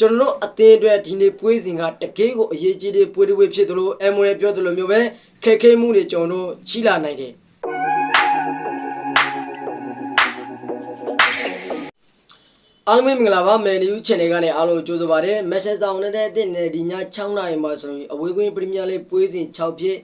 ကျွန်တော်တို့အသင်းအတွက်ဒီနေ့ပွဲစဉ်ကတကယ်ကိုအရေးကြီးတဲ့ပွဲတစ်ပွဲဖြစ်သလိုအမ်မိုရဲပြောသလိုမျိုးပဲခက်ခဲမှုတွေကျွန်တော်တို့ချီလာနိုင်တယ်အားလုံးပဲမင်္ဂလာပါမယ်နယူး channel ကနေအားလုံးကြိုးစားပါရစေမက်ဆေ့ဆောင်နဲ့တဲ့အသင်းနဲ့ဒီည6နာရီမှာဆိုရင်အဝေးကွင်းပရီးမီးယားလိပွဲစဉ်6ဖြစ်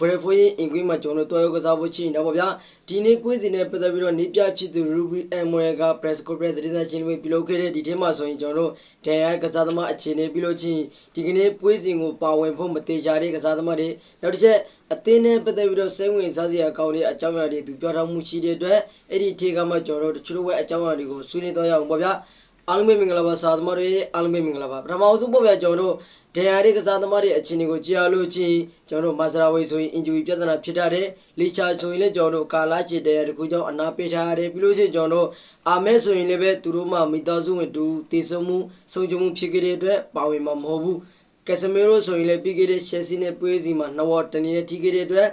ဘရဖိုရင်အင်ကွင်းမှာကျွန်တော်တို့တွားရောက်ကစားဖို့ချင်တော့ဗောဗျာဒီနေ့ပွဲစဉ်နဲ့ပတ်သက်ပြီးတော့နေပြဖြစ်သူ Ruby Emerald က press conference သတင်းစာရှင်းလင်းပွဲပြုလုပ်ခဲ့တဲ့ဒီထဲမှာဆိုရင်ကျွန်တော်တို့ဒန်ယာကစားသမားအခြေအနေပြုလုပ်ချင်းဒီကနေ့ပွဲစဉ်ကိုပါဝင်ဖို့မတေချာတဲ့ကစားသမားတွေနောက်တစ်ချက်အသင်းနဲ့ပတ်သက်ပြီးတော့စိတ်ဝင်စားစရာကောင်းတဲ့အကြောင်းအရာတွေသူပြောထားမှုရှိတဲ့အတွက်အဲ့ဒီထေကမှကျွန်တော်တို့တချို့ဘက်အကြောင်းအရာတွေကိုဆွေးနွေးတော့ရအောင်ဗောဗျာ အားလုံးပဲမင်္ဂလာပါစာသမားတွေအားလုံးပဲမင်္ဂလာပါပထမအဆုံးပေါ့ဗျာကျွန်တော်တို့ဒန်ယာတွေကစားသမားတွေအခြေအနေကိုကြည့်ရလို့ချင်းကျွန်တော်တို့မာစရာဝေးဆိုရင်အင်ဂျူရီပြဿနာဖြစ်တာတယ်လီချာဆိုရင်လည်းကျွန်တော်တို့ကာလာချစ်တဲ့တခုကြောင့်အနာပေးထားရတယ်ပြီးလို့ရှိရင်ကျွန်တော်တို့အာမဲဆိုရင်လည်းပဲသူတို့မှမိသားစုဝင်တူတည်ဆုံမှုဆုံးချုံမှုဖြစ်ခဲ့တဲ့အတွက်ပါဝင်မှာမဟုတ်ဘူးကက်စမီရိုဆိုရင်လည်းပြီးခဲ့တဲ့ရှယ်ဆီနဲ့ပွဲစီမှာနှစ်ဝတ်တနည်းနဲ့ထိခဲ့တဲ့အတွက်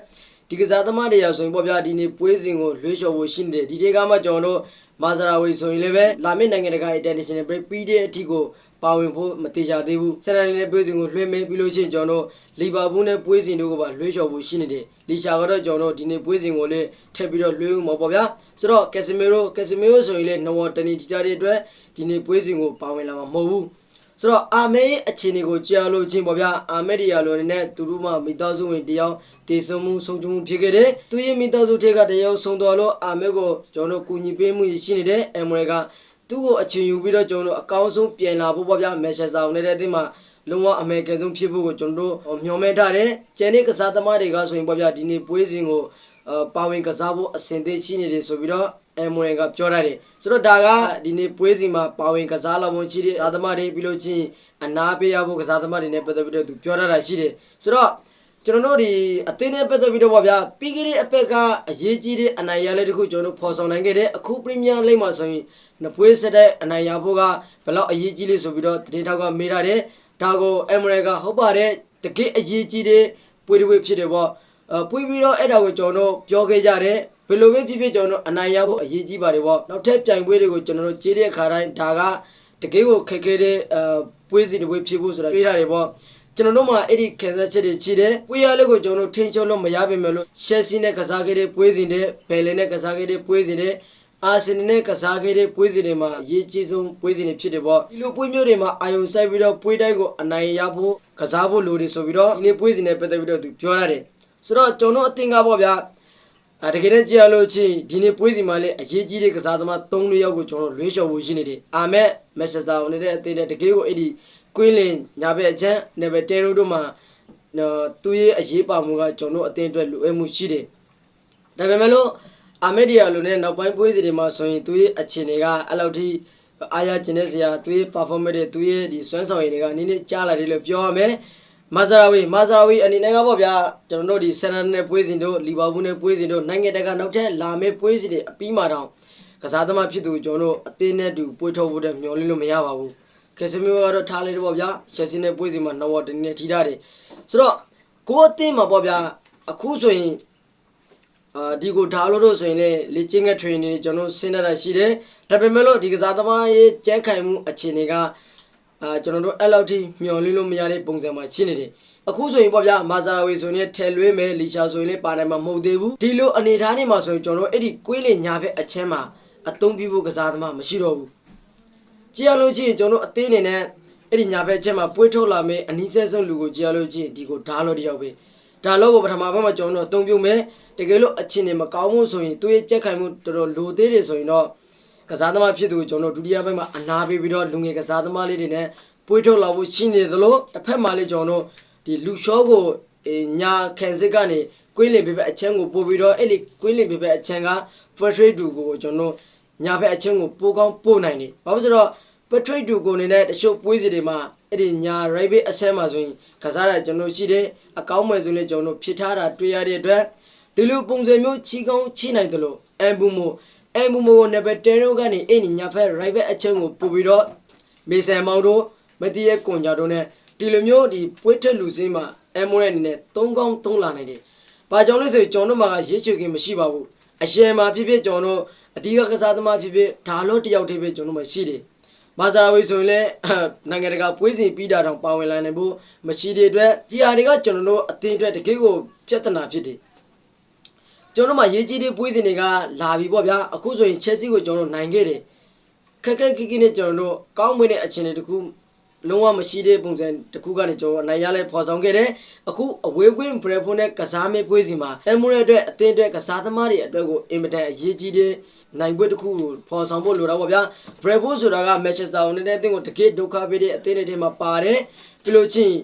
ဒီကစားသမားတွေရောက်ဆိုရင်ပေါ့ဗျာဒီနေ့ပွဲစဉ်ကိုလွှဲလျှော်ဖို့ရှိနေတယ်ဒီတေကမှကျွန်တော်တို့မာဇရာဝေဆိုရင်လည်းပဲလာမည့်နိုင်ငံတကာ international break ပြီးတဲ့အထိကိုပါဝင်ဖို့မတေချာသေးဘူးဆယ်တန်နဲ့ပွဲစဉ်ကိုလွှဲမဲပြီးလို့ရှိရင်ကျွန်တော်တို့လီဗာပူးနဲ့ပွဲစဉ်တို့ကိုပါလွှဲလျှော်ဖို့ရှိနေတယ်လီချာကတော့ကျွန်တော်တို့ဒီနေ့ပွဲစဉ်ကိုလည်းထည့်ပြီးတော့လွှဲဦးမှာပေါ့ဗျာဆိုတော့ကက်စမီရိုကက်စမီရိုဆိုရင်လည်းနော်ဝတနီတီတာတဲ့အတွက်ဒီနေ့ပွဲစဉ်ကိုပါဝင်လာမှာမဟုတ်ဘူး ဆိုတော့အာမဲရဲ့အခြေအနေကိုကြားလို့ချင်းပေါ့ဗျာအာမဲဒီယာလိုအနေနဲ့သူတို့မှမိသားစုဝင်တယောက်တည်ဆုံမှုဆုံးချုံမှုဖြစ်ခဲ့တယ်သူရဲ့မိသားစုထက်ကတယောက်ဆုံးတော်လို့အာမဲကိုကျွန်တော်တို့ကူညီပေးမှုရှိနေတယ်အမ်မရကသူ့ကိုအချိန်ယူပြီးတော့ကျွန်တော်တို့အကောင်းဆုံးပြန်လာဖို့ပေါ့ဗျာမက်ချက်ဆောင်နေတဲ့အသင်းမှာလုံးဝအမေကန်ဆုံးဖြစ်ဖို့ကိုကျွန်တော်တို့မျှော်မှန်းထားတယ်ကျန်တဲ့ကစားသမားတွေကဆိုရင်ပေါ့ဗျာဒီနေ့ပွဲစဉ်ကိုအာပါဝင်ကစားဖို့အဆင်သင့်ရှိနေတယ်ဆိုပြီးတော့ အမ်မရကပြောရတယ်ဆိုတော့ဒါကဒီနေ့ပွဲစဉ်မှာပါဝင်ကစားလာဖို့ရှိတဲ့အာသမားတွေပြီးလို့ချင်းအနာပေးရဖို့ကစားသမားတွေနဲ့ပတ်သက်ပြီးတော့သူပြောထားတာရှိတယ်ဆိုတော့ကျွန်တော်တို့ဒီအသင်းနဲ့ပတ်သက်ပြီးတော့ပေါ့ဗျာပြီးခဲ့တဲ့အပတ်ကအရေးကြီးတဲ့အနိုင်ရလေးတခုကျွန်တော်တို့ဖော်ဆောင်နိုင်ခဲ့တဲ့အခုပရီးမီးယားလိဂ်မှာဆိုရင်နပွဲဆက်တဲ့အနိုင်ရဖို့ကဘယ်လောက်အရေးကြီးလဲဆိုပြီးတော့တည်ထောက်ကမေးထားတယ်ဒါကိုအမရကဟုတ်ပါတယ်တကယ်အရေးကြီးတဲ့ပွဲတစ်ပွဲဖြစ်တယ်ပေါ့အပွေးပြီးတော့အဲ့ဒါကိုကျွန်တော်တို့ပြောခဲ့ကြတယ်ဘ ယ်လိုပဲဖြစ်ဖြစ်ကျွန်တော်တို့အနိုင်ရဖို့အရေးကြီးပါတယ်ပေါ့နောက်ထပ်ပြိုင်ပွဲတွေကိုကျွန်တော်တို့ကြေးတဲ့အခါတိုင်းဒါကတကယ်ကိုခက်ခဲတဲ့အပွဲစီတစ်ပွဲဖြစ်ဖို့ဆိုတာပြေးထားတယ်ပေါ့ကျွန်တော်တို့မှာအဲ့ဒီခံစားချက်တွေရှိတယ်။ပွဲရလေးကိုကျွန်တော်တို့ထိန်းချုပ်လို့မရပါမယ်လို့ရှက်စီနဲ့ကစားခဲ့တဲ့ပွဲစဉ်တွေဘယ်လင်နဲ့ကစားခဲ့တဲ့ပွဲစဉ်တွေအာဆင်နယ်နဲ့ကစားခဲ့တဲ့ပွဲစဉ်တွေမှာအရေးကြီးဆုံးပွဲစဉ်တွေဖြစ်တယ်ပေါ့။ဒီလိုပွဲမျိုးတွေမှာအာယုံဆိုင်ပြီးတော့ပွဲတိုင်းကိုအနိုင်ရဖို့ကစားဖို့လိုတယ်ဆိုပြီးတော့ဒီနေ့ပွဲစဉ်တွေပတ်သက်ပြီးတော့သူပြောရတယ်။ဆိုတော့ကျွန်တော်အသင်ကပေါ့ဗျာ အဲတကယ်တမ်းကြည့်ရလို့ချင်းဒီနေ့ပွဲစီမှာလည်းအရေးကြီးတဲ့ကစားသမား၃-၄ယောက်ကိုကျွန်တော်လွှဲလျှော်ဖို့ရှိနေတယ်။အာမက်မက်ဆက်စတာဝင်တဲ့အသင်းနဲ့တကယ်ကိုအဲ့ဒီကွင်းလင်ညာဘက်အချမ်းနယ်ဘက်တဲတို့တို့မှာနော်သူရဲ့အရေးပါမှုကကျွန်တော်အသင်းအတွက်လိုအပ်မှုရှိတယ်။ဒါပေမဲ့လို့အာမက်ဒီယာလိုနဲ့နောက်ပိုင်းပွဲစီတွေမှာဆိုရင်သူရဲ့အခြေအနေကအဲ့လောက်ထိအားရကျင်တဲ့စရာသူရဲ့ performance တွေသူရဲ့ဒီစွမ်းဆောင်ရည်တွေကနည်းနည်းကြားလာတယ်လို့ပြောရမယ်။ မာဇရာဝီမာဇရာဝီအနေနဲ့ကပေါ့ဗျာကျွန်တော်တို့ဒီဆန်နနဲ့ပွဲစဉ်တို့လီဗာပူးနဲ့ပွဲစဉ်တို့နိုင်ငံတကာနောက်ထပ်လာမယ့်ပွဲစဉ်တွေအပြီးမှာတော့ကစားသမားဖြစ်သူကျွန်တော်တို့အသင်းနဲ့တူပွဲထုတ်ဖို့တဲ့မျှော်လင့်လို့မရပါဘူးကယ်ဆမီယိုကတော့ထားလိုက်တော့ပေါ့ဗျာချက်စင်းနဲ့ပွဲစဉ်မှာနှစ်ဝတ်တင်းနဲ့ထိထားတယ်ဆိုတော့ကိုယ်အသင်းမှာပေါ့ဗျာအခုဆိုရင်အာဒီကိုထားလို့တော့ဆိုရင်လေလေ့ကျင့်ခန်း training တွေကျွန်တော်ဆင်းနေတာရှိတယ်ဒါပေမဲ့လို့ဒီကစားသမားရဲ့ကြက်ခိုင်မှုအခြေအနေက အာကျွန်တော်တို့အဲ့လောက်ထိမျောလင်းလို့မရတဲ့ပုံစံမှာရှင်းနေတယ်အခုဆိုရင်ပေါ့ဗျာမာဇာဝေဆိုရင်ထဲလွေးမယ်လီရှာဆိုရင်လည်းပါနိုင်မှာမဟုတ်သေးဘူးဒီလိုအနေထားနေမှာဆိုရင်ကျွန်တော်တို့အဲ့ဒီကွေးလေညာဘက်အချင်းမှာအသုံးပြုဖို့ကစားသမားမရှိတော့ဘူးကြည့်ရလို့ချင်းကျွန်တော်တို့အသေးအနေနဲ့အဲ့ဒီညာဘက်အချင်းမှာပွေးထုတ်လာမယ်အနီးစပ်ဆုံးလူကိုကြည့်ရလို့ချင်းဒီကိုဓာတ်လို့တယောက်ပဲဓာတ်လို့ကိုပထမဘက်မှာကျွန်တော်တို့အသုံးပြုမယ်တကယ်လို့အချင်းနေမကောင်းဘူးဆိုရင်သူ့ရဲ့ကြက်ခိုင်မှုတော်တော်လိုသေးတယ်ဆိုရင်တော့ ကစားသမားဖြစ်သူကိုကျွန်တော်ဒုတိယဘက်မှာအနာပေးပြီးတော့လူငယ်ကစားသမားလေးတွေနဲ့ပွေးထုတ်လာဖို့ရှိနေသလိုတစ်ဖက်မှာလည်းကျွန်တော်တို့ဒီလူရှောကိုအေးညာခံစစ်ကနေကွင်းလင်ဘေဘက်အချမ်းကိုပို့ပြီးတော့အဲ့ဒီကွင်းလင်ဘေဘက်အချမ်းက frustrate တူကိုကျွန်တော်ညာဘက်အချမ်းကိုပို့ကောင်းပို့နိုင်တယ်။ဘာဖြစ်လို့ဆိုတော့ portrait တူကိုနေတဲ့တချို့ပွဲစီတွေမှာအဲ့ဒီညာ right base အဆဲမှာဆိုရင်ကစားတာကျွန်တော်ရှိတယ်အကောင်းမဲ့ဆိုရင်ကျွန်တော်ဖြစ်ထားတာတွေ့ရတဲ့အတွက်ဒီလိုပုံစံမျိုးချီကောင်းချီနိုင်တယ်လို့အမ်ဘူမို အမ်ဘူမိုကိုနံပါတ်10တို့ကနေအဲ့ဒီညာဘက် right base အချမ်းကိုပို့ပြီးတော့မေဆန်မောင်တို့မတိရဲ့ကွန်ကြတို့နဲ့ဒီလိုမျိုးဒီပွေးထက်လူစင်းမှာအမ်မိုရဲ့အနေနဲ့၃ကောင်း၃လာနိုင်တယ်။ဘာကြောင့်လဲဆိုရင်ကျွန်တော်တို့မှာကရေးချွေခင်မရှိပါဘူး။အရှယ်မှာဖြစ်ဖြစ်ကျွန်တော်တို့အဓိကကစားသမားဖြစ်ဖြစ်ဒါလို့တယောက်တည်းပဲကျွန်တော်တို့မှာရှိတယ်။မာဇာဝီဆိုရင်လည်းနိုင်ငံတကာပွဲစဉ်ပြီးတာတောင်ပါဝင်လာနိုင်ဖို့မရှိတဲ့အတွက်ဒီဟာတွေကကျွန်တော်တို့အသင်းအတွက်တကယ်ကိုပြဿနာဖြစ်တယ် ကျွန်တော်တို့မှာရေးကြီးတဲ့ပွဲစဉ်တွေကလာပြီပေါ့ဗျာအခုဆိုရင် Chelsea ကိုကျွန်တော်တို့နိုင်ခဲ့တယ်ခက်ခက်ခိခိနဲ့ကျွန်တော်တို့ကောင်းမွေးတဲ့အခြေအနေတစ်ခုလုံးဝမရှိတဲ့ပုံစံတစ်ခုကနေကျွန်တော်အနိုင်ရလဲဖော်ဆောင်ခဲ့တယ်အခုအဝေးကွင်းဘရဖုန်းနဲ့ကစားမဲပွဲစီမှာအမိုရဲအတွက်အသင်းအတွက်ကစားသမားတွေအတွက်ကိုအင်မတန်အရေးကြီးတဲ့နိုင်ပွဲတစ်ခုကိုဖော်ဆောင်ဖို့လိုတာပေါ့ဗျာဘရဖုန်းဆိုတာကမန်ချက်စတာယူနိုက်တက်အသင်းကိုတကယ်ဒုက္ခပေးတဲ့အသင်းတွေထဲမှာပါတယ်ပြီးလို့ချင်း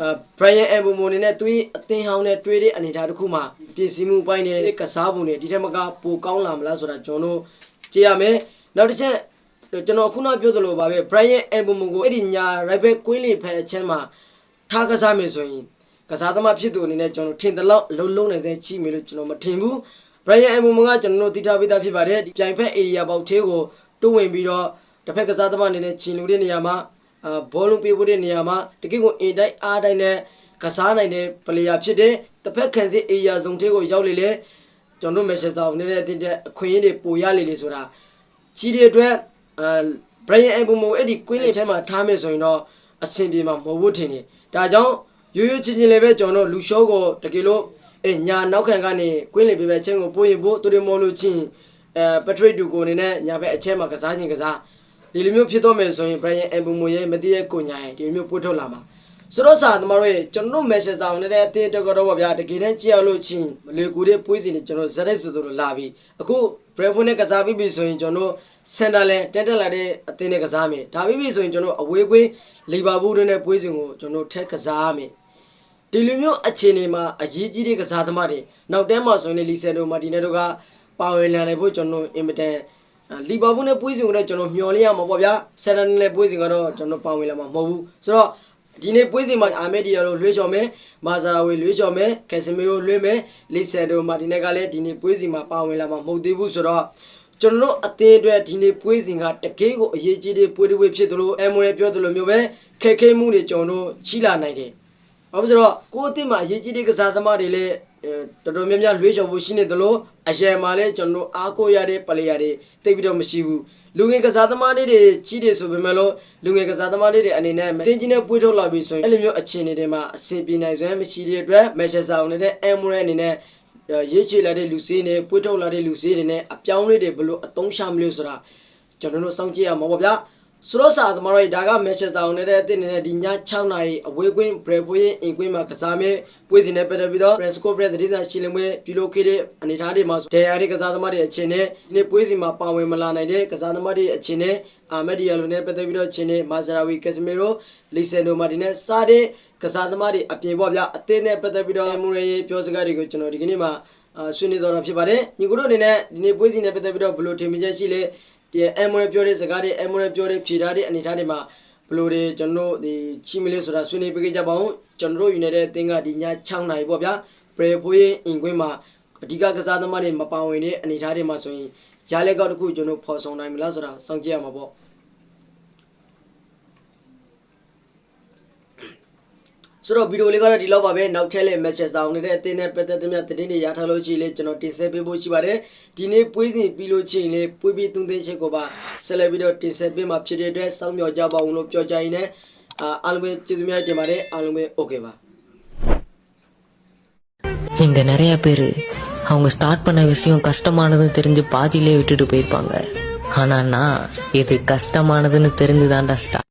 အာဘရိုင်ယန်အမ်ဘူမိုနေနဲ့တွေးအသင်းဟောင်းနဲ့တွေးတဲ့အနေအထားတစ်ခုမှာပြင်ဆင်မှုပိုင်းနဲ့ကစားပုံတွေဒီထက်မကပိုကောင်းလာမလားဆိုတာကျွန်တော်တို့ကြည့်ရမယ်နောက်တစ်ချက်ကျွန်တော်ခုနပြောသလိုပါပဲ Brian Embumo ကိုအဲ့ဒီညာ right back ကွင်းလေးဖက်အချင်းမှာထားကစားမယ်ဆိုရင်ကစားသမားဖြစ်သူအနေနဲ့ကျွန်တော်ထင်တယ်လို့လုံးလုံးနိုင်စေချိမယ်လို့ကျွန်တော်မထင်ဘူး Brian Embumo ကကျွန်တော်တို့တိထားပေးသားဖြစ်ပါတယ်ဒီပြိုင်ဖက် area ပေါက်သေးကိုတိုးဝင်ပြီးတော့တစ်ဖက်ကစားသမားအနေနဲ့ချင်လူတဲ့နေရာမှာအာ ဘောလုံးပေးဖို့တဲ့နေရာမှာတကယ့်ကိုအင်တိုင်းအားတိုင်းနဲ့ကစားနိုင်တဲ့ player ဖြစ်တဲ့တစ်ဖက်ခံစစ် area ဇုံသေးကိုရောက်လေလေကျွန်တော်တို့ Manchester United အသင်းတဲ့အခွင့်အရေးတွေပိုရလေလေဆိုတာကြီးတဲ့အတွက်အဲဘရိုင်ယန်အဘုံမိုအဲ့ဒီကွင်းလေးထဲမှာထားမယ်ဆိုရင်တော့အဆင်ပြေမှာမဟုတ်ဘူးထင်တယ်။ဒါကြောင့်ရိုးရိုးချင်းချင်းလေးပဲကျွန်တော်တို့လူရှောကိုတကယ်လို့အဲညာနောက်ခံကနေကွင်းလေးပြပဲချင်းကိုပို့ရင်ပို့သူတွေမောလို့ချင်းအဲပထရစ်ဒူကိုအနေနဲ့ညာဘက်အချက်မှာကစားခြင်းကစား ဒီလိုမျိုးဖြစ်တော့မယ်ဆိုရင်ဘရိုင်ယန်အဘုံမိုရဲ့မတည့်ရဲ့ကိုညာရဲ့ဒီလိုမျိုးပို့ထုတ်လာမှာဆိုတော့စာသမားတို့ရဲ့ကျွန်တော်တို့ message ဆောင်နေတဲ့အသေးတက်ကတော့ဗျာတကယ်တမ်းကြည့်ရလို့ချင်းလေကူတဲ့ပွေးစီနေကျွန်တော်ဇက်ရိုက်ဆိုတို့လာပြီအခု Bravo နဲ့ကစားပြီးပြီဆိုရင်ကျွန်တော်တို့စင်တာလန်တက်တက်လာတဲ့အသင်းနဲ့ကစားမယ်ဒါပြီးပြီဆိုရင်ကျွန်တော်အဝေးကွင်းလီဗာပူးတို့နဲ့ပွဲစဉ်ကိုကျွန်တော်ထက်ကစားရမယ်ဒီလိုမျိုးအခြေအနေမှာအရေးကြီးတဲ့ကစားသမားတွေနောက်တန်းမှာဆိုရင်လီဆယ်ဒိုမာတီနယ်တို့ကပါဝင်လာနိုင်ဖို့ကျွန်တော်အင်မတန် လီဗာပူးနဲ့ပွဲစဉ်ကိုလည်းကျွန်တော်မျှော်လင့်ရမှာပေါ့ဗျာဆယ်တန်နဲ့ပွဲစဉ်ကတော့ကျွန်တော်ပါဝင်လာမှာမဟုတ်ဘူးဆိုတော့ဒီနေ့ပွဲစဉ်မှာအာမက်ဒီယာလိုလွှဲချော်မယ်မာဇာဝေလွှဲချော်မယ်ကက်စမီရိုလွှဲမယ်လီဆယ်ဒိုမာတီနယ်ကလည်းဒီနေ့ပွဲစဉ်မှာပါဝင်လာမှာမဟုတ်သေးဘူးဆိုတော့ကျွန်တော်တို့အသင်းအတွက်ဒီနေ့ပွဲစဉ်ကတကယ်ကိုအရေးကြီးတဲ့ပွဲတစ်ပွဲဖြစ်သလိုအမွေပြောသလိုမျိုးပဲခက်ခဲမှုတွေကျွန်တော်တို့ချီလာနိုင်တယ်။ ဘာဖြစ်လို့ကိုယ့်အသင်းမှာအရေးကြီးတဲ့ကစားသမားတွေလည်းတော်တော်များများလွေးချော်ဖို့ရှိနေသလိုအရန်မှာလည်းကျွန်တော်တို့အားကိုးရတဲ့ပလေယာတွေတိတ်ပြီးတော့မရှိဘူး။လူငယ်ကစားသမားတွေကြီးတယ်ဆိုပေမဲ့လို့လူငယ်ကစားသမားတွေအနေနဲ့တင်းကြီးနဲ့ပွေးထုတ်လာပြီဆိုရင်အဲ့လိုမျိုးအခြေအနေတွေမှာအဆင်ပြေနိုင်စွမ်းမရှိတဲ့အတွက်မက်ချက်ဆာအောင်နဲ့အမွေအနေနဲ့ရေးချေလာတဲ့လူစည်းနဲ့ပွေးထုတ်လာတဲ့လူစည်းတွေနဲ့အပြောင်းလေးတွေဘလို့အတုံးချမလို့ဆိုတာကျွန်တော်တို့စောင့်ကြည့်ရမှာပေါ့ဗျာ ဆိုတော့စာသမားတို့ဒါကမက်ချက်စာအောင်နေတဲ့အတင်းနေတဲ့ဒီည6နာရီအဝေးကွင်းဘရပွေးရင်အင်ကွင်းမှာကစားမဲပွေးစီနဲ့ပတ်သက်ပြီးတော့ press conference သတင်းစာရှင်းလင်းပွဲပြုလုပ်ခဲ့တဲ့အနေအထားတွေမှာဒေယာတွေကစားသမားတွေအချင်းနဲ့ဒီနေ့ပွေးစီမှာပါဝင်မလာနိုင်တဲ့ကစားသမားတွေအချင်းနဲ့အာမက်ဒီယာလိုနဲ့ပတ်သက်ပြီးတော့ချင်းနဲ့မာဇရာဝီကက်စမီရိုလီဆန်ဒိုမာတီနဲ့စားတဲ့ကစားသမားတွေအပြင်ပေါ့ဗျာအသင်းနဲ့ပတ်သက်ပြီးတော့မူရရေးပြောစကားတွေကိုကျွန်တော်ဒီကနေ့မှာအာဆွေးနွေးတော့တာဖြစ်ပါတယ်ညီကိုတို့အနေနဲ့ဒီနေ့ပွဲစဉ်နဲ့ပတ်သက်ပြီးတော့ဘယ်လိုထင်မြင်ချက်ရှိလဲဒီ အမ်မိုရပြောတဲ့စကားတွေအမ်မိုရပြောတဲ့ဖြေထားတဲ့အနေအထားတွေမှာဘယ်လိုတွေကျွန်တော်တို့ဒီချီမလေးဆိုတာဆွေးနွေးပေးကြပါအောင်ကျွန်တော်တို့ယူနေတဲ့အသင်းကဒီည6နိုင်ပေါ့ဗျာပရေပွဲအင်ကွင်းမှာအဓိကကစားသမားတွေမပါဝင်တဲ့အနေအထားတွေမှာဆိုရင်ဂျားလက်ကောက်တစ်ခုကျွန်တော်ဖော်ဆောင်နိုင်မလားဆိုတာစောင့်ကြည့်ရမှာပေါ့ ဆိုတော့ဗီဒီယိုလေးကတော့ဒီလောက်ပါပဲနောက်ထပ်လည်း message ဆောင်နေတဲ့အသင်းနဲ့ပတ်သက်သမျှသတင်းတွေရထားလို့ရှိရင်လည်းကျွန်တော်တင်ဆက်ပေးဖို့ရှိပါတယ်ဒီနေ့ပွဲစဉ်ပြီးလို့ရှိရင်လည်းပွဲပြီးသုံးသိန်းချက်ကိုပါဆက်လက်ပြီးတော့တင်ဆက်ပေးမှာဖြစ်တဲ့အတွက်စောင့်မျှော်ကြပါအောင်လို့ပြောကြရင်းနဲ့အာအားလုံးပဲကျေးဇူးများတင်ပါတယ်အားလုံးပဲ okay ပါ இங்க நிறைய பேர் அவங்க ஸ்டார்ட் பண்ண விஷயம் கஷ்டமானதுன்னு தெரிஞ்சு பாதியிலே விட்டுட்டு போயிருப்பாங்க ஆனா நான் இது கஷ்டமானதுன்னு தெரிஞ்சுதான்டா ஸ்டார்ட்